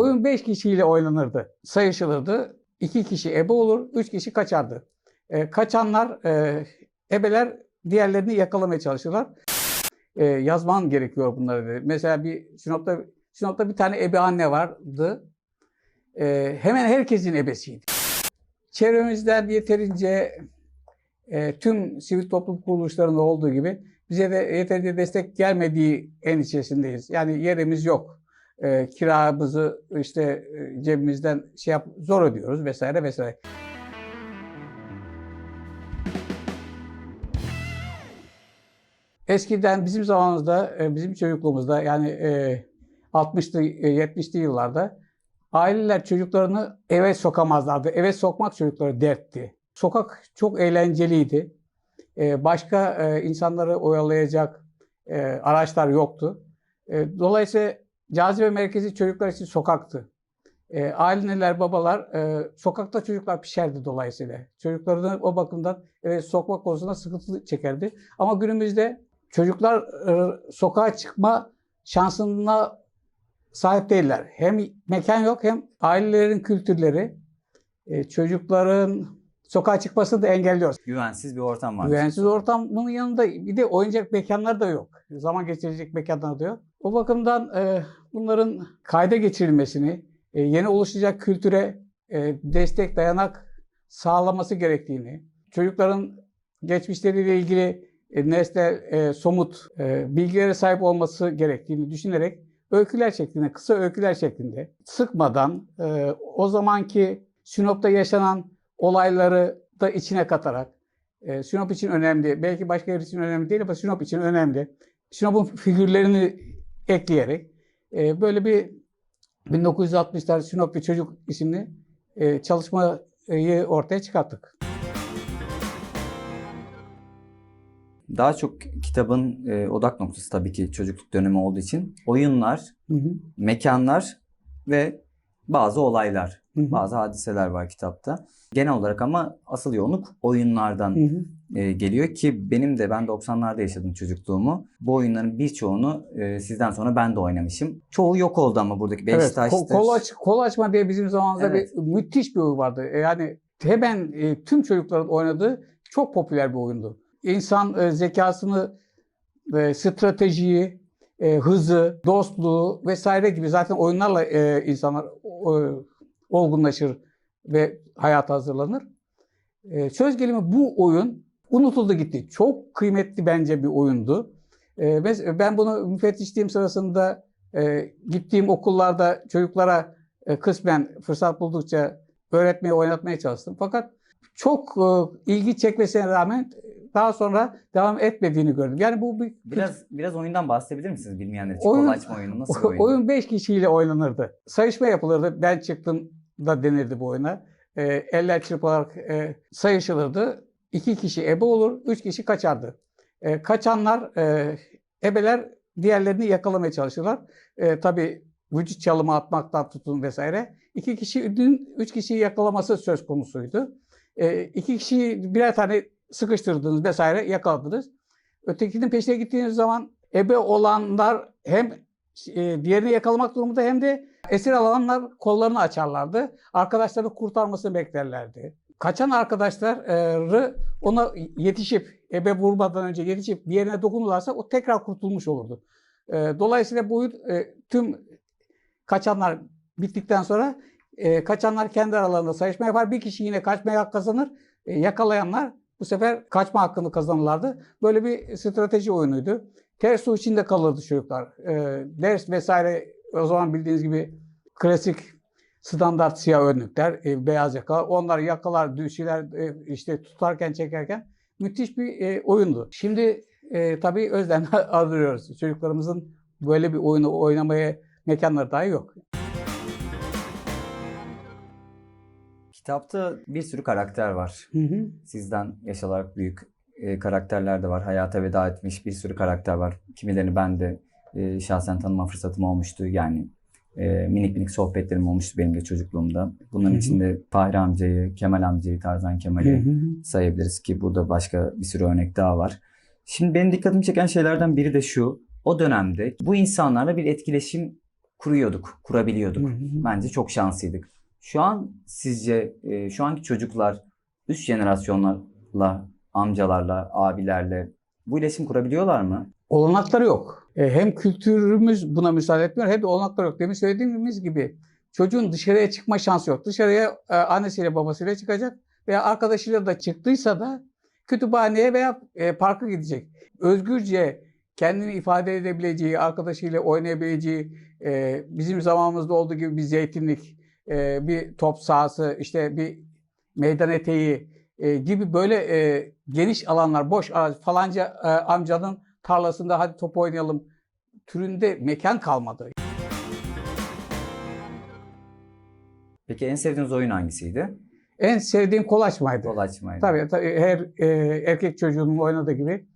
Oyun 5 kişiyle oynanırdı. Sayışılırdı. 2 kişi ebe olur, 3 kişi kaçardı. E, kaçanlar, e, ebeler diğerlerini yakalamaya çalışırlar. E, yazman gerekiyor bunları. dedi. Mesela bir Sinop'ta, Sinop'ta bir tane ebe anne vardı. E, hemen herkesin ebesiydi. Çevremizden yeterince e, tüm sivil toplum kuruluşlarında olduğu gibi bize de yeterince destek gelmediği endişesindeyiz. Yani yerimiz yok. E, kiramızı işte e, cebimizden şey yap zor ödüyoruz vesaire vesaire. Eskiden bizim zamanımızda, e, bizim çocukluğumuzda yani e, 60'lı, e, 70'li yıllarda aileler çocuklarını eve sokamazlardı. Eve sokmak çocukları dertti. Sokak çok eğlenceliydi. E, Başka e, insanları oyalayacak e, araçlar yoktu. E, Dolayısıyla cazibe merkezi çocuklar için sokaktı. E, Aileler, babalar e, sokakta çocuklar pişerdi dolayısıyla. Çocuklarını o bakımdan eve sokmak konusunda sıkıntı çekerdi. Ama günümüzde çocuklar e, sokağa çıkma şansına sahip değiller. Hem mekan yok hem ailelerin kültürleri e, çocukların sokağa çıkmasını da engelliyor. Güvensiz bir ortam var. Güvensiz ortamın yanında bir de oyuncak mekanlar da yok. Zaman geçirecek mekanlar da yok. O bakımdan e, bunların kayda geçirilmesini, e, yeni oluşacak kültüre e, destek, dayanak sağlaması gerektiğini, çocukların geçmişleriyle ilgili e, nesne, e, somut e, bilgilere sahip olması gerektiğini düşünerek öyküler şeklinde, kısa öyküler şeklinde sıkmadan e, o zamanki Sinop'ta yaşanan olayları da içine katarak e, Sinop için önemli, belki başka yer için önemli değil ama Sinop için önemli. Sinop'un figürlerini ekleyerek e, böyle bir 1960'lar Sinop bir Çocuk isimli e, çalışmayı ortaya çıkarttık. Daha çok kitabın e, odak noktası tabii ki çocukluk dönemi olduğu için oyunlar, Hı hı. mekanlar ve bazı olaylar, Hı hı. bazı hadiseler var kitapta. Genel olarak ama asıl yoğunluk oyunlardan Hı hı. e, geliyor ki benim de ben 90'larda yaşadım çocukluğumu. Bu oyunların birçoğunu e, sizden sonra ben de oynamışım. Çoğu yok oldu ama buradaki Evet, Beşiktaş'tır. ko- kol, aç, kol açma diye bizim zamanımızda Evet. bir müthiş bir oyun vardı. E, Yani hemen e, tüm çocukların oynadığı çok popüler bir oyundu. İnsan e, zekasını, e, stratejiyi, e, hızı, dostluğu vesaire gibi zaten oyunlarla e, insanlar e, olgunlaşır ve hayata hazırlanır. E, söz gelimi bu oyun unutuldu gitti. Çok kıymetli bence bir oyundu. E, ben bunu müfettişliğim sırasında e, gittiğim okullarda çocuklara e, kısmen fırsat buldukça öğretmeye, oynatmaya çalıştım. Fakat çok e, ilgi çekmesine rağmen daha sonra devam etmediğini gördüm. Yani bu bir Biraz biraz oyundan bahsedebilir misiniz bilmeyenler için? Oyun- açma oyunu nasıl bir oyun? oyun 5 kişiyle oynanırdı. Sayışma yapılırdı. Ben çıktım da denirdi bu oyuna. E, eller çırpılarak e, sayışılırdı. 2 kişi ebe olur, 3 kişi kaçardı. E, kaçanlar, e, ebeler diğerlerini yakalamaya çalışırlar. E, tabii vücut çalımı atmaktan tutun vesaire. İki kişinin üç kişiyi yakalaması söz konusuydu. E, iki kişiyi birer tane sıkıştırdınız vesaire yakaladınız. Ötekinin peşine gittiğiniz zaman ebe olanlar hem e, diğerini yakalamak durumunda hem de esir alanlar kollarını açarlardı. Arkadaşlarını kurtarmasını beklerlerdi. Kaçan arkadaşları ona yetişip ebe vurmadan önce yetişip bir yerine dokunurlarsa o tekrar kurtulmuş olurdu. E, Dolayısıyla bu e, tüm kaçanlar bittikten sonra kaçanlar kendi aralarında sayışma yapar. Bir kişi yine kaçmaya hak kazanır. Yakalayanlar bu sefer kaçma hakkını kazanırlardı. Böyle bir strateji oyunuydu. Ters su içinde kalırdı çocuklar. E, ders vesaire o zaman bildiğiniz gibi klasik standart siyah önlükler, e, beyaz yaka. Onlar yakalar, düşüler e, işte tutarken çekerken müthiş bir e, oyundu. Şimdi e, tabii özlem arıyoruz. Çocuklarımızın böyle bir oyunu oynamaya mekanları dahi yok. Kitapta bir sürü karakter var. Hı hı. Sizden yaş olarak büyük e, karakterler de var. Hayata veda etmiş bir sürü karakter var. Kimilerini ben de e, şahsen tanıma fırsatım olmuştu. Yani e, minik minik sohbetlerim olmuştu benim de çocukluğumda. Bunların Hı hı. içinde Fahri amcayı, Kemal amcayı, Tarzan Hı Kemal'i hı. sayabiliriz ki burada başka bir sürü örnek daha var. Şimdi benim dikkatimi çeken şeylerden biri de şu. O dönemde bu insanlarla bir etkileşim kuruyorduk, kurabiliyorduk. Hı hı. Bence çok şanslıydık. Şu an sizce e, şu anki çocuklar üst jenerasyonlarla, amcalarla, abilerle bu iletişim kurabiliyorlar mı? Olanakları yok. E, hem kültürümüz buna müsaade etmiyor hem de olanakları yok. Demin söylediğimiz gibi çocuğun dışarıya çıkma şansı yok. Dışarıya e, annesiyle babasıyla çıkacak veya arkadaşıyla da çıktıysa da kütüphaneye veya e, parka gidecek. Özgürce kendini ifade edebileceği, arkadaşıyla oynayabileceği, e, bizim zamanımızda olduğu gibi bir zeytinlik, e, bir top sahası, işte bir meydan eteği e, gibi böyle e, geniş alanlar, boş arazi, falanca e, amcanın tarlasında hadi top oynayalım türünde mekan kalmadı. Peki en sevdiğiniz oyun hangisiydi? En sevdiğim kol açmaydı. Kol açmaydı. Tabii, tabii her e, erkek çocuğunun oynadığı gibi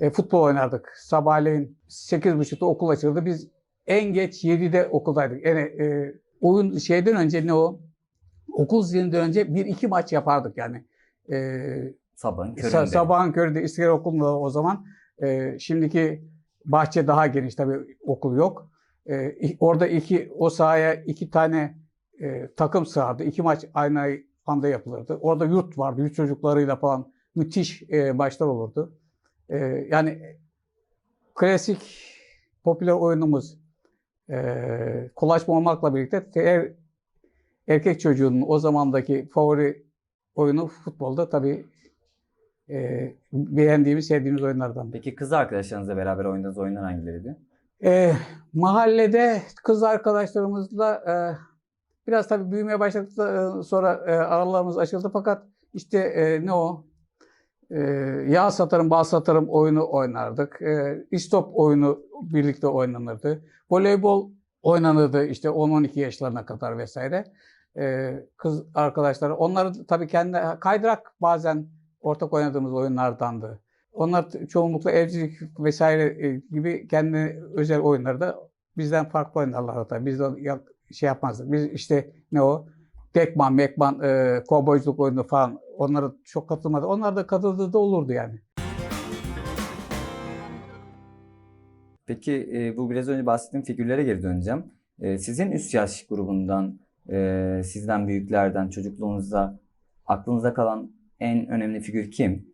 e, futbol oynardık. Sabahleyin 8.30'da okul açıldı. Biz en geç 7'de okuldaydık. Yani e, oyun şeyden önce ne o? Okul zilinden önce bir iki maç yapardık yani. E, Sabahın Sa- köründe. sabahın köründe İstiklal Okulu'nda o zaman. E, şimdiki bahçe daha geniş tabii okul yok. E, orada iki o sahaya iki tane e, takım sığardı. İki maç aynı anda yapılırdı. Orada yurt vardı. Yurt çocuklarıyla falan müthiş e, maçlar olurdu. E, yani klasik popüler oyunumuz e, kolaşma olmakla birlikte her erkek çocuğunun o zamandaki favori oyunu futbolda tabii e, beğendiğimiz, sevdiğimiz oyunlardan. Peki kız arkadaşlarınızla beraber oynadığınız oyunlar hangileriydi? E, mahallede kız arkadaşlarımızla e, biraz tabii büyümeye başladıktan sonra e, aralarımız açıldı fakat işte e, ne o? E, yağ satarım, bal satarım oyunu oynardık. E, istop oyunu birlikte oynanırdı. Voleybol oynanırdı işte 10-12 yaşlarına kadar vesaire. E, kız arkadaşlar, onlar da tabii kendi kaydırak bazen ortak oynadığımız oyunlardandı. Onlar çoğunlukla evcilik vesaire e, gibi kendi özel oyunları da bizden farklı oynarlar tabii. Biz de şey yapmazdık. Biz işte ne o? Tekman, mekman, e, kovboyculuk oyunu falan onlara çok katılmadı. Onlar da katıldığı da olurdu yani. Peki e, bu biraz önce bahsettiğim figürlere geri döneceğim. E, sizin üst yaş grubundan, e, sizden büyüklerden, çocukluğunuzda aklınızda kalan en önemli figür kim?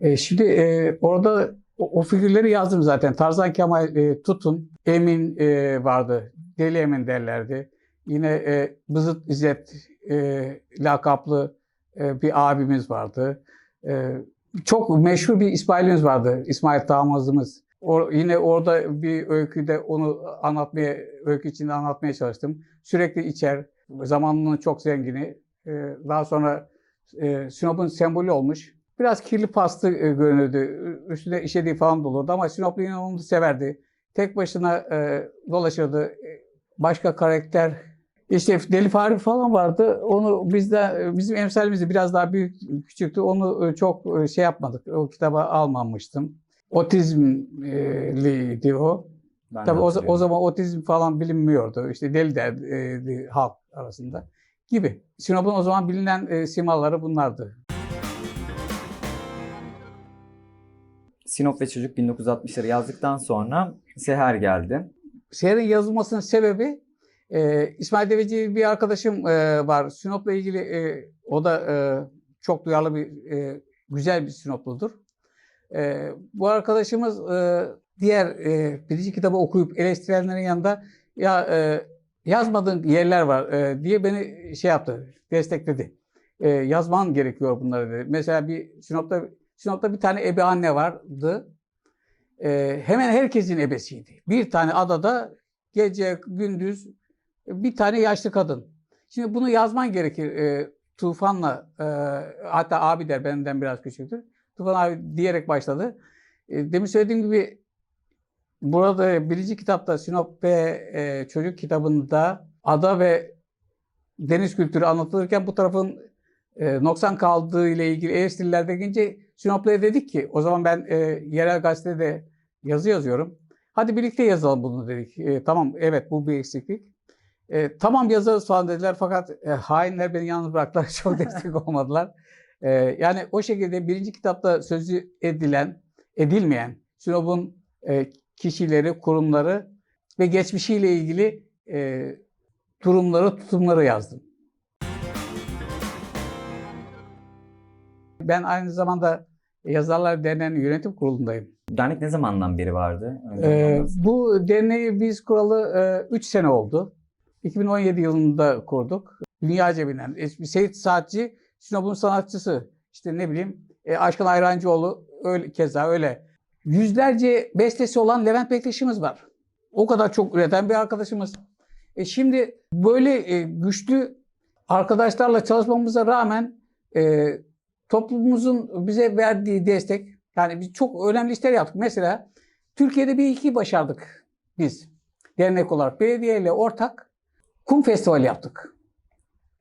E, şimdi e, orada o, o figürleri yazdım zaten. Tarzan Kemal e, Tutun, Emin e, vardı. Deli Emin derlerdi. Yine e, Bızıt İzzet e, lakaplı bir abimiz vardı. E, çok meşhur bir İsmail'imiz vardı. İsmail Damazımız. O, yine orada bir öyküde onu anlatmaya, öykü içinde anlatmaya çalıştım. Sürekli içer. Zamanının çok zengini. E, daha sonra e, Sinop'un sembolü olmuş. Biraz kirli pastı e, görünürdü. Üstüne işediği falan da olurdu ama Sinoplu da severdi. Tek başına e, dolaşırdı. Başka karakter işte Deli Fahri falan vardı. Onu bizde bizim emsalimizde biraz daha büyük küçüktü. Onu e, çok e, şey yapmadık. O kitaba almamıştım. Otizmliydi o. Ben Tabii o, o zaman otizm falan bilinmiyordu. İşte deli derdi halk arasında gibi. Sinop'un o zaman bilinen e, simaları bunlardı. Sinop ve Çocuk 1960'ları yazdıktan sonra Seher geldi. Seher'in yazılmasının sebebi e, İsmail Deveci bir arkadaşım e, var. Sinop'la ilgili e, o da e, çok duyarlı bir e, güzel bir Sinopludur. E, bu arkadaşımız e, diğer e, birinci kitabı okuyup eleştirenlerin yanında ya e, yazmadığın yerler var e, diye beni şey yaptı, destekledi. E, yazman gerekiyor bunları dedi. Mesela bir Sinop'ta Sinop'ta bir tane ebe anne vardı. E, hemen herkesin ebesiydi. Bir tane adada gece gündüz bir tane yaşlı kadın. Şimdi bunu yazman gerekir. E, Tufan'la e, hatta abi der benden biraz küçüktür. Tufan abi diyerek başladı. E, demin söylediğim gibi burada birinci kitapta Sinop ve e, çocuk kitabında ada ve deniz kültürü anlatılırken bu tarafın e, noksan kaldığı ile ilgili eleştiriler de gelince Sinoplu'ya dedik ki o zaman ben e, yerel gazetede yazı yazıyorum. Hadi birlikte yazalım bunu dedik. E, tamam evet bu bir eksiklik. E, tamam yazarız falan dediler fakat e, hainler beni yalnız bıraktılar. Çok destek olmadılar. E, yani o şekilde birinci kitapta sözü edilen, edilmeyen Sinop'un e, kişileri, kurumları ve geçmişiyle ilgili e, durumları, tutumları yazdım. Ben aynı zamanda Yazarlar Derneği'nin yönetim kurulundayım. Dernek ne zamandan beri vardı? Ee, bu derneği biz kuralı 3 sene oldu. 2017 yılında kurduk. Dünyaca bilinen e, Seyit Saatçi, Sinop'un sanatçısı. İşte ne bileyim e, Aşkın Ayrancıoğlu öyle, keza öyle. Yüzlerce bestesi olan Levent Bektaş'ımız var. O kadar çok üreten bir arkadaşımız. E şimdi böyle e, güçlü arkadaşlarla çalışmamıza rağmen e, toplumumuzun bize verdiği destek yani biz çok önemli işler yaptık. Mesela Türkiye'de bir iki başardık biz. Dernek olarak belediyeyle ortak kum festivali yaptık.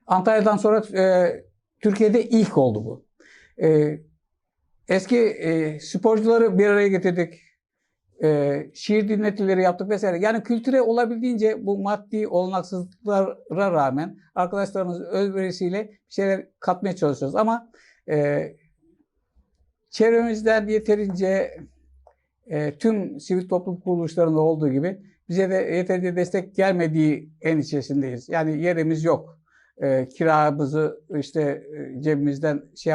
Antalya'dan sonra e, Türkiye'de ilk oldu bu. E, eski e, sporcuları bir araya getirdik. E, şiir dinletileri yaptık vesaire. Yani kültüre olabildiğince bu maddi olanaksızlıklara rağmen arkadaşlarımız özverisiyle bir şeyler katmaya çalışıyoruz. Ama e, çevremizden yeterince e, tüm sivil toplum kuruluşlarında olduğu gibi bize de yeterince destek gelmediği endişesindeyiz. Yani yerimiz yok. E, kiramızı işte cebimizden şey yap